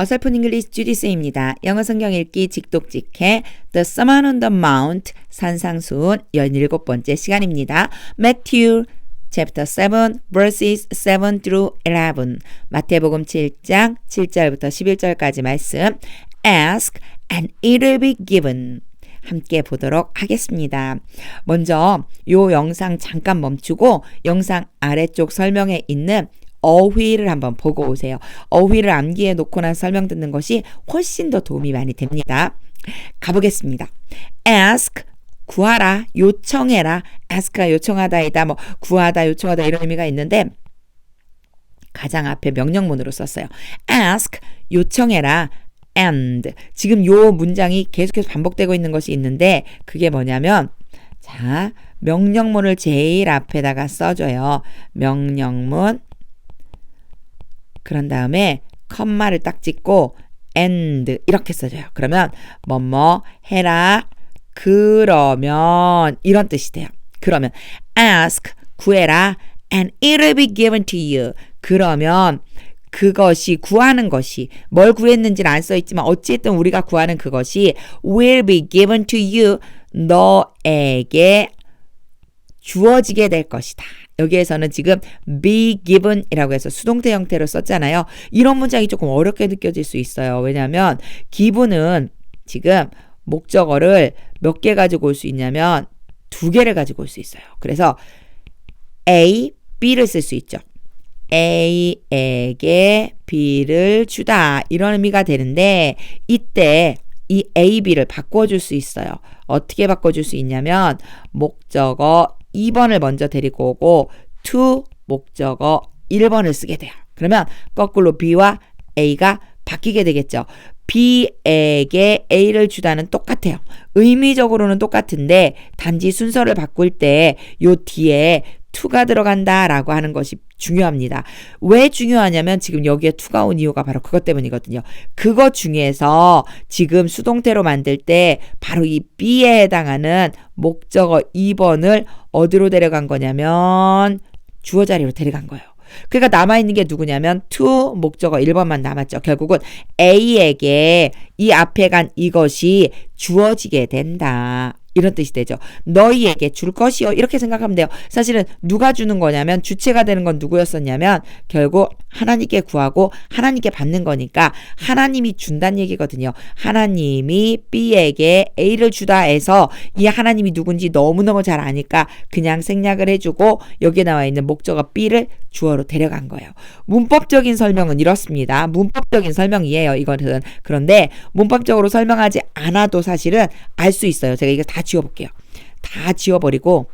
어설픈 잉글리시 주디스입니다. 영어 성경 읽기 직독직해 The Sermon on the Mount 산상수훈 17번째 시간입니다. Matthew chapter 7 verses 7 through 11 마태복음 7장 7절부터 11절까지 말씀 Ask and it will be given 함께 보도록 하겠습니다. 먼저 요 영상 잠깐 멈추고 영상 아래쪽 설명에 있는 어휘를 한번 보고 오세요. 어휘를 암기해 놓고 난 설명 듣는 것이 훨씬 더 도움이 많이 됩니다. 가보겠습니다. ask 구하라, 요청해라. ask가 요청하다이다, 뭐 구하다, 요청하다 이런 의미가 있는데 가장 앞에 명령문으로 썼어요. ask 요청해라. and 지금 요 문장이 계속해서 반복되고 있는 것이 있는데 그게 뭐냐면 자 명령문을 제일 앞에다가 써줘요. 명령문 그런 다음에 컴마를 딱 찍고 and 이렇게 써줘요. 그러면 뭐뭐 해라 그러면 이런 뜻이 돼요. 그러면 ask 구해라 and it'll be given to you. 그러면 그것이 구하는 것이 뭘 구했는지는 안 써 있지만 어찌됐든 우리가 구하는 그것이 will be given to you 너에게 주어지게 될 것이다. 여기에서는 지금 be given이라고 해서 수동태 형태로 썼잖아요. 이런 문장이 조금 어렵게 느껴질 수 있어요. 왜냐하면 given은 지금 목적어를 몇 개 가지고 올 수 있냐면 두 개를 가지고 올 수 있어요. 그래서 A, B를 쓸 수 있죠. A에게 B를 주다 이런 의미가 되는데 이때 이 A, B를 바꿔줄 수 있어요. 어떻게 바꿔줄 수 있냐면 목적어 2번을 먼저 데리고 오고 to 목적어 1번을 쓰게 돼요. 그러면 거꾸로 B와 A가 바뀌게 되겠죠. B에게 A를 주다는 똑같아요. 의미적으로는 똑같은데 단지 순서를 바꿀 때 요 뒤에 to가 들어간다라고 하는 것이 중요합니다. 왜 중요하냐면 지금 여기에 to가 온 이유가 바로 그것 때문이거든요. 그것 중에서 지금 수동태로 만들 때 바로 이 B에 해당하는 목적어 2번을 어디로 데려간 거냐면 주어 자리로 데려간 거예요. 그러니까 남아있는 게 누구냐면 to 목적어 1번만 남았죠. 결국은 A에게 이 앞에 간 이것이 주어지게 된다. 이런 뜻이 되죠. 너희에게 줄 것이요. 이렇게 생각하면 돼요. 사실은 누가 주는 거냐면 주체가 되는 건 누구였었냐면 결국 하나님께 구하고 하나님께 받는 거니까 하나님이 준다는 얘기거든요. 하나님이 B에게 A를 주다 해서 이 하나님이 누군지 너무너무 잘 아니까 그냥 생략을 해주고 여기에 나와 있는 목적어 B를 주어로 데려간 거예요. 문법적인 설명은 이렇습니다. 문법적인 설명이에요. 이것은. 그런데 문법적으로 설명하지 않아도 사실은 알 수 있어요. 제가 이거 다 지워볼게요. 다 지워버리고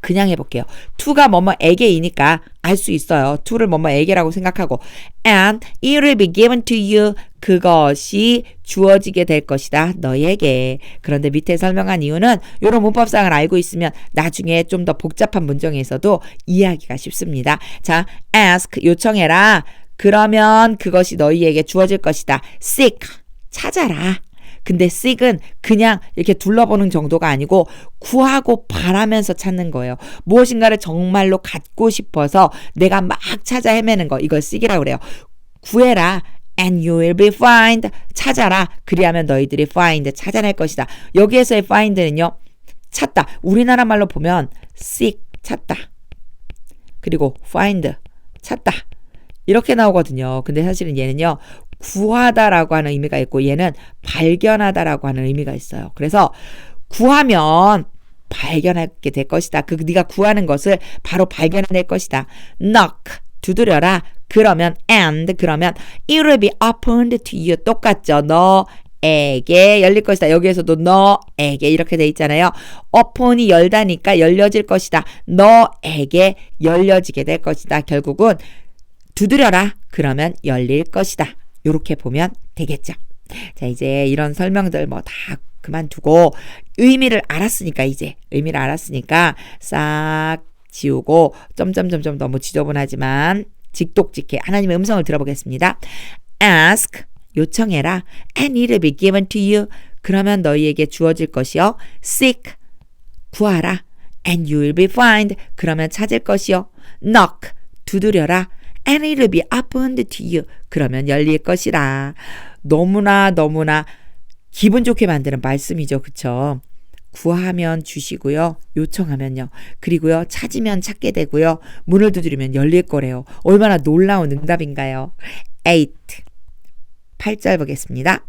그냥 해볼게요. to가 뭐뭐에게이니까 알 수 있어요. to를 뭐뭐에게라고 생각하고 and it will be given to you 그것이 주어지게 될 것이다. 너에게. 그런데 밑에 설명한 이유는 이런 문법상을 알고 있으면 나중에 좀 더 복잡한 문정에서도 이해하기가 쉽습니다. 자, ask 요청해라. 그러면 그것이 너희에게 주어질 것이다. seek 찾아라. 근데 seek은 그냥 이렇게 둘러보는 정도가 아니고 구하고 바라면서 찾는 거예요. 무엇인가를 정말로 갖고 싶어서 내가 막 찾아 헤매는 거. 이걸 seek이라고 그래요. 구해라. and you will be find. 찾아라. 그리하면 너희들이 find. 찾아낼 것이다. 여기에서의 find는요. 찾다. 우리나라 말로 보면 seek. 찾다. 그리고 find. 찾다. 이렇게 나오거든요. 근데 사실은 얘는요. 구하다라고 하는 의미가 있고 얘는 발견하다라고 하는 의미가 있어요. 그래서 구하면 발견하게 될 것이다. 그 네가 구하는 것을 바로 발견해낼 것이다. knock 두드려라. 그러면 and 그러면 it will be opened to you 똑같죠. 너에게 열릴 것이다. 여기에서도 너에게 이렇게 돼 있잖아요. open이 열다니까 열려질 것이다. 너에게 열려지게 될 것이다. 결국은 두드려라. 그러면 열릴 것이다. 요렇게 보면 되겠죠. 자, 이제 이런 설명들 뭐 다 그만두고 의미를 알았으니까 이제 의미를 알았으니까 싹 지우고 점점점점 너무 지저분하지만 직독직해 하나님의 음성을 들어보겠습니다. ask 요청해라 and it will be given to you 그러면 너희에게 주어질 것이요 seek 구하라 and you will be find 그러면 찾을 것이요 knock 두드려라 and it will be opened to you. 그러면 열릴 것이다. 너무나 너무나 기분 좋게 만드는 말씀이죠. 그쵸? 구하면 주시고요. 요청하면요. 그리고요. 찾으면 찾게 되고요. 문을 두드리면 열릴 거래요. 얼마나 놀라운 응답인가요? 8. 8절 보겠습니다.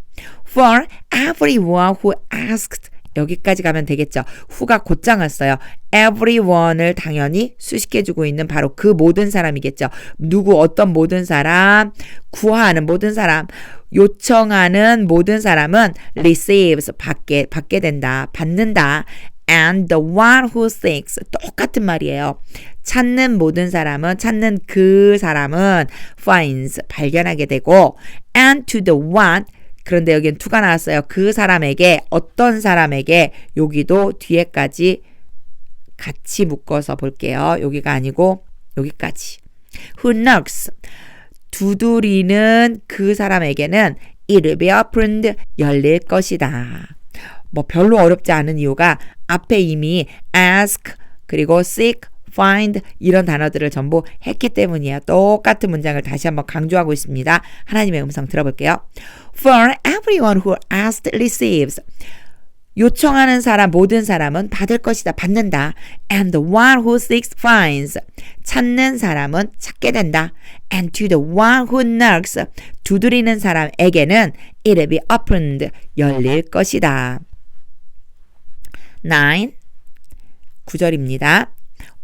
For everyone who asked 여기까지 가면 되겠죠. 후가 곧장 왔어요. everyone을 당연히 수식해 주고 있는 바로 그 모든 사람이겠죠. 누구 어떤 모든 사람, 구하는 모든 사람, 요청하는 모든 사람은 receives 받게 받게 된다, 받는다. And the one who seeks 똑같은 말이에요. 찾는 모든 사람은 찾는 그 사람은 finds 발견하게 되고 and to the one 그런데 여기는 to가 나왔어요. 그 사람에게 어떤 사람에게 여기도 뒤에까지 같이 묶어서 볼게요. 여기가 아니고 여기까지. Who knocks 두드리는 그 사람에게는 it will be opened 열릴 것이다. 뭐 별로 어렵지 않은 이유가 앞에 이미 ask 그리고 seek find 이런 단어들을 전부 했기 때문이에요. 똑같은 문장을 다시 한번 강조하고 있습니다. 하나님의 음성 들어볼게요. For everyone who asked receives. 요청하는 사람 모든 사람은 받을 것이다 받는다 and the one who seeks finds 찾는 사람은 찾게 된다 and to the one who knocks 두드리는 사람에게는 it will be opened 열릴 것이다 9 9절입니다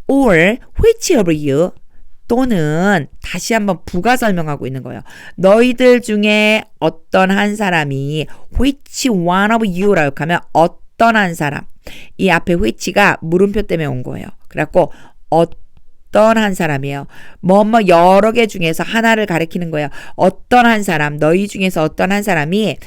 or which of you 또는 다시 한번 부가 설명하고 있는 거예요. 너희들 중에 어떤 한 사람이 which one of you라고 하면 어떤 한 사람. 이 앞에 which가 물음표 때문에 온 거예요. 그래갖고 어떤 한 사람이에요. 뭐뭐 여러 개 중에서 하나를 가리키는 거예요. 어떤 한 사람, 너희 중에서 어떤 한 사람이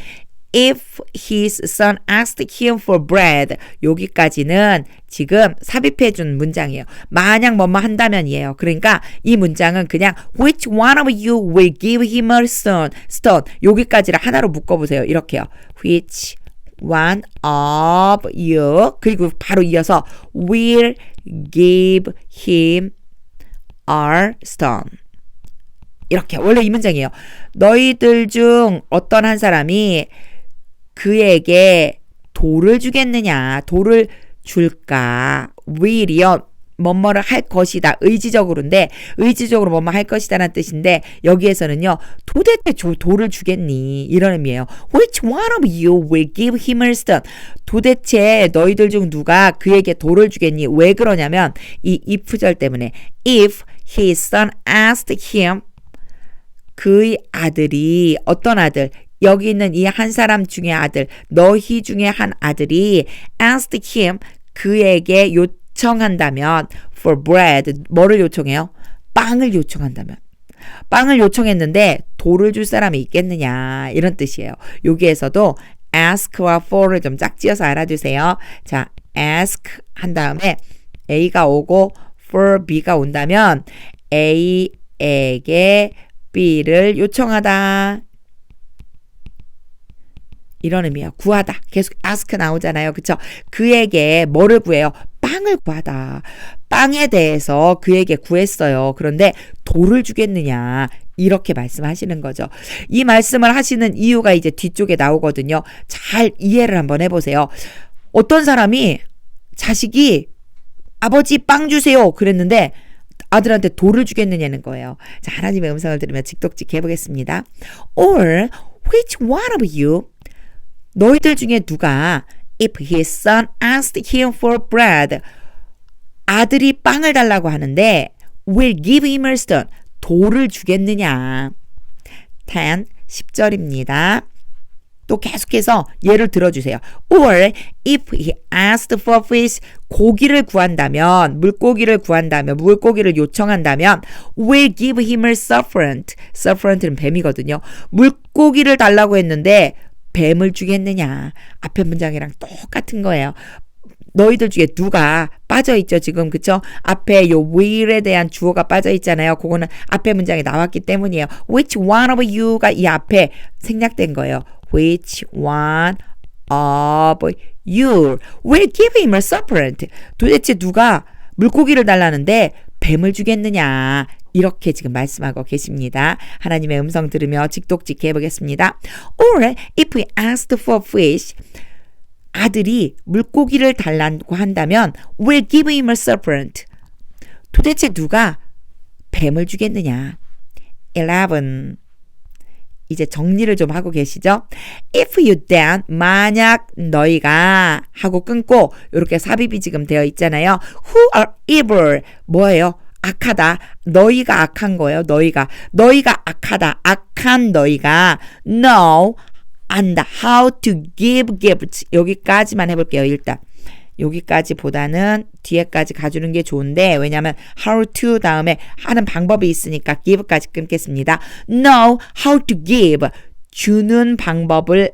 if his son asked him for bread 여기까지는 지금 삽입해 준 문장이에요. 만약 뭐뭐 한다면이에요. 그러니까 이 문장은 그냥 which one of you will give him a stone stone 여기까지를 하나로 묶어 보세요. 이렇게요. which one of you 그리고 바로 이어서 will give him a stone 이렇게 원래 이 문장이에요. 너희들 중 어떤 한 사람이 그에게 돌을 주겠느냐, 돌을 줄까, will이요, 뭐뭐를 할 것이다. 의지적으로인데, 의지적으로 뭐뭐 할 것이다라는 뜻인데, 여기에서는요, 도대체 조, 돌을 주겠니? 이런 의미예요. Which one of you will give him a stone? 도대체 너희들 중 누가 그에게 돌을 주겠니? 왜 그러냐면, 이 if절 때문에, if his son asked him, 그의 아들이, 어떤 아들? 여기 있는 이 한 사람 중의 아들, 너희 중에 한 아들이 asked him 그에게 요청한다면 for bread 뭐를 요청해요? 빵을 요청한다면 빵을 요청했는데 돌을 줄 사람이 있겠느냐 이런 뜻이에요. 여기에서도 ask와 for를 좀 짝지어서 알아두세요. 자, ask 한 다음에 A가 오고 for B가 온다면 A에게 B를 요청하다. 이런 의미야. 구하다. 계속 ask 나오잖아요. 그쵸? 그에게 뭐를 구해요? 빵을 구하다. 빵에 대해서 그에게 구했어요. 그런데 돌을 주겠느냐. 이렇게 말씀하시는 거죠. 이 말씀을 하시는 이유가 이제 뒤쪽에 나오거든요. 잘 이해를 한번 해보세요. 어떤 사람이 자식이 아버지 빵 주세요. 그랬는데 아들한테 돌을 주겠느냐는 거예요. 자, 하나님의 음성을 들으면 직독직 해보겠습니다. Or which one of you 너희들 중에 누가 if his son asked him for bread 아들이 빵을 달라고 하는데 will give him a stone 돌을 주겠느냐 10 10절입니다. 또 계속해서 예를 들어주세요. Or if he asked for fish, 고기를 구한다면, 물고기를 구한다면, 물고기를 요청한다면, will give him a serpent. serpent는 뱀이거든요. 물고기를 달라고 했는데 뱀을 주겠느냐. 앞에 문장이랑 똑같은 거예요. 너희들 중에 누가 빠져 있죠 지금. 그쵸? 앞에 요 will에 대한 주어가 빠져 있잖아요. 그거는 앞에 문장에 나왔기 때문이에요. Which one of you가 이 앞에 생략된 거예요? Which one of you? Will give him a serpent 도대체 누가 물고기를 달라는데 뱀을 주겠느냐 이렇게 지금 말씀하고 계십니다. 하나님의 음성 들으며 직독직해 보겠습니다. Or if we asked for fish, 아들이 물고기를 달라고 한다면 we'll give him a serpent. 도대체 누가 뱀을 주겠느냐? 11. 이제 정리를 좀 하고 계시죠? If you then 만약 너희가 하고 끊고 이렇게 삽입이 지금 되어 있잖아요. Who are evil 뭐예요? 악하다. 너희가 악한 거예요. 너희가 너희가 악하다. 악한 너희가 know 안다. How to give gifts 여기까지만 해볼게요. 일단 여기까지보다는 뒤에까지 가주는 게 좋은데 왜냐하면 how to 다음에 하는 방법이 있으니까 give까지 끊겠습니다. know how to give 주는 방법을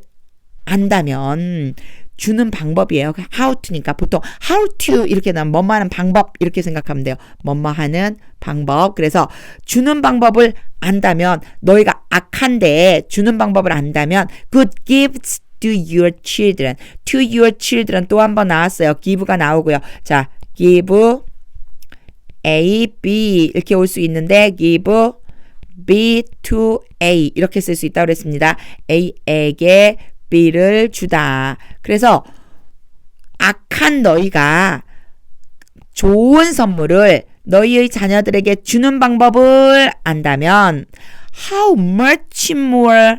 안다면 주는 방법이에요. how to니까 보통 how to 이렇게 나면 뭐뭐 하는 방법 이렇게 생각하면 돼요. 뭐뭐 하는 방법. 그래서 주는 방법을 안다면 너희가 악한데 주는 방법을 안다면 good gifts to your children. to your children 또 한 번 나왔어요. give가 나오고요. 자, give A, B 이렇게 올 수 있는데 give B to A 이렇게 쓸 수 있다고 그랬습니다. A에게 B를 주다. 그래서 악한 너희가 좋은 선물을 너희의 자녀들에게 주는 방법을 안다면 how much more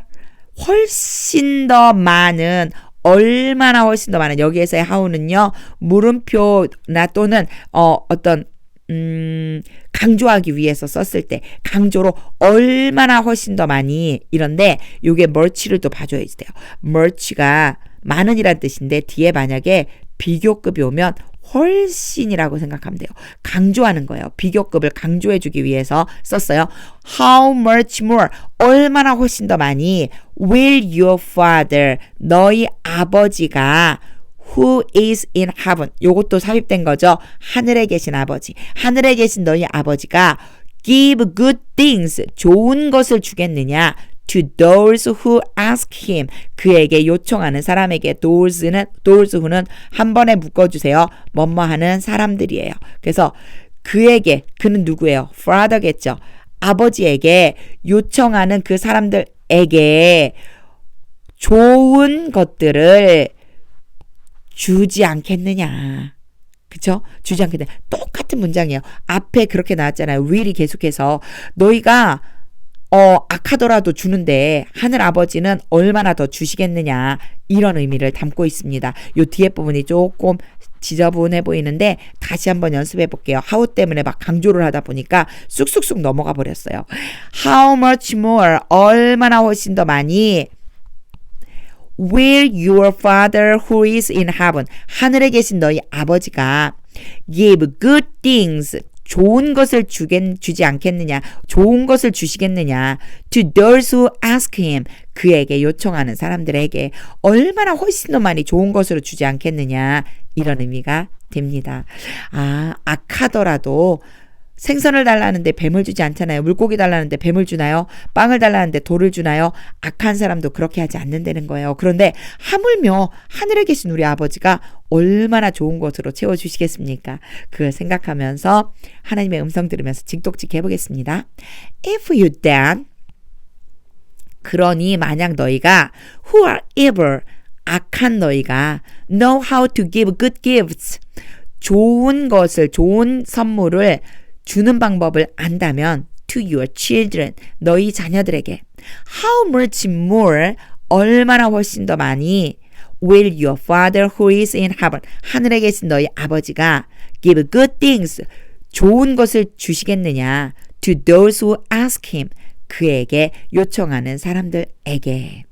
훨씬 더 많은 얼마나 훨씬 더 많은 여기에서의 how는요 물음표나 또는 어 어떤 음, 강조하기 위해서 썼을 때 강조로 얼마나 훨씬 더 많이 이런데 요게 merch를 또 봐줘야 돼요. merch가 많은이란 뜻인데 뒤에 만약에 비교급이 오면 훨씬이라고 생각하면 돼요. 강조하는 거예요. 비교급을 강조해주기 위해서 썼어요. How much more? 얼마나 훨씬 더 많이 will your father 너희 아버지가 who is in heaven 요것도 삽입된 거죠. 하늘에 계신 아버지. 하늘에 계신 너희 아버지가 give good things 좋은 것을 주겠느냐 to those who ask him 그에게 요청하는 사람에게 those는 those who는 한 번에 묶어 주세요. 뭐뭐 하는 사람들이에요. 그래서 그에게 그는 누구예요? father겠죠. 아버지에게 요청하는 그 사람들에게 좋은 것들을 주지 않겠느냐. 그쵸? 주지 않겠느냐. 똑같은 문장이에요. 앞에 그렇게 나왔잖아요. will이 계속해서 너희가 어, 악하더라도 주는데 하늘 아버지는 얼마나 더 주시겠느냐 이런 의미를 담고 있습니다. 요 뒤에 부분이 조금 지저분해 보이는데 다시 한번 연습해 볼게요. how 때문에 막 강조를 하다 보니까 쑥쑥쑥 넘어가 버렸어요. how much more 얼마나 훨씬 더 많이 will your father who is in heaven 하늘에 계신 너희 아버지가 give good things 좋은 것을 주겠, 주지 않겠느냐, 좋은 것을 주시겠느냐, to those who ask him, 그에게 요청하는 사람들에게 얼마나 훨씬 더 많이 좋은 것으로 주지 않겠느냐, 이런 의미가 됩니다. 아, 악하더라도 생선을 달라는데 뱀을 주지 않잖아요. 물고기 달라는데 뱀을 주나요? 빵을 달라는데 돌을 주나요? 악한 사람도 그렇게 하지 않는다는 거예요. 그런데 하물며 하늘에 계신 우리 아버지가 얼마나 좋은 것으로 채워주시겠습니까? 그걸 생각하면서 하나님의 음성 들으면서 직독직 해보겠습니다. If you then 그러니 만약 너희가 who are evil 악한 너희가 know how to give good gifts 좋은 것을 좋은 선물을 주는 방법을 안다면 to your children 너희 자녀들에게 how much more 얼마나 훨씬 더 많이 will your father who is in heaven 하늘에 계신 너희 아버지가 give good things 좋은 것을 주시겠느냐 to those who ask him 그에게 요청하는 사람들에게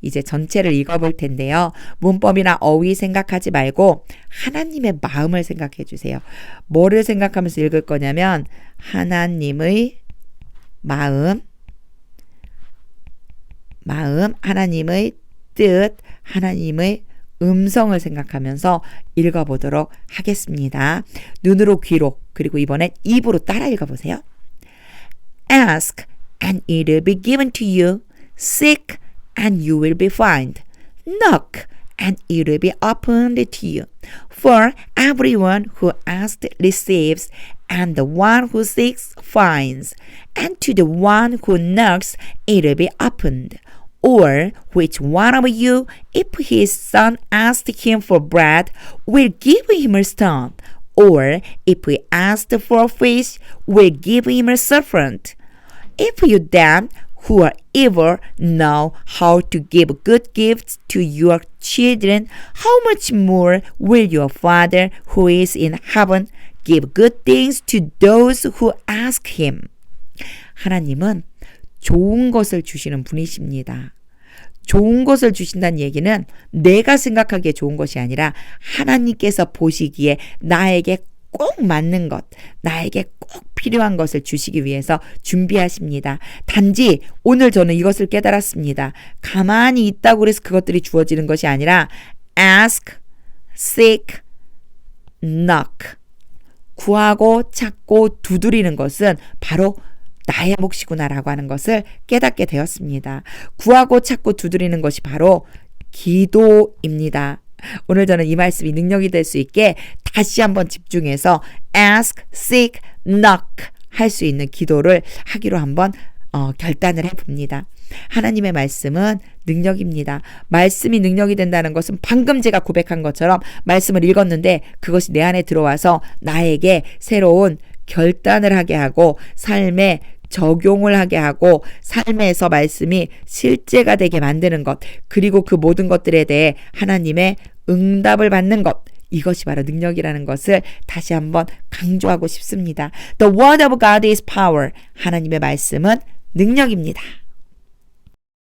이제 전체를 읽어볼 텐데요. 문법이나 어휘 생각하지 말고 하나님의 마음을 생각해 주세요. 뭐를 생각하면서 읽을 거냐면 하나님의 마음, 마음, 하나님의 뜻, 하나님의 음성을 생각하면서 읽어보도록 하겠습니다. 눈으로 귀로 그리고 이번엔 입으로 따라 읽어보세요. Ask and it will be given to you. Seek and you will be found. Knock and it will be opened to you. For everyone who asks receives, and the one who seeks finds, and to the one who knocks it will be opened. Or which one of you, if his son asks him for bread, will give him a stone? Or if he asks for a fish, will give him a serpent? If you then, who are evil, know how to give good gifts to your children, how much more will your Father who is in heaven give good things to those who ask him? 하나님은 좋은 것을 주시는 분이십니다. 좋은 것을 주신다는 얘기는 내가 생각하기에 좋은 것이 아니라 하나님께서 보시기에 나에게 꼭 맞는 것, 나에게 꼭 필요한 것을 주시기 위해서 준비하십니다. 단지 오늘 저는 이것을 깨달았습니다. 가만히 있다고 해서 그것들이 주어지는 것이 아니라 ask, seek, knock. 구하고 찾고 두드리는 것은 바로 나의 몫이구나라고 하는 것을 깨닫게 되었습니다. 구하고 찾고 두드리는 것이 바로 기도입니다. 오늘 저는 이 말씀이 능력이 될 수 있게 다시 한번 집중해서 ask, seek, knock 할 수 있는 기도를 하기로 한번 어, 결단을 해봅니다. 하나님의 말씀은 능력입니다. 말씀이 능력이 된다는 것은 방금 제가 고백한 것처럼 말씀을 읽었는데 그것이 내 안에 들어와서 나에게 새로운 결단을 하게 하고 삶에 적용을 하게 하고 삶에서 말씀이 실제가 되게 만드는 것 그리고 그 모든 것들에 대해 하나님의 응답을 받는 것 이것이 바로 능력이라는 것을 다시 한번 강조하고 싶습니다. The word of God is power. 하나님의 말씀은 능력입니다.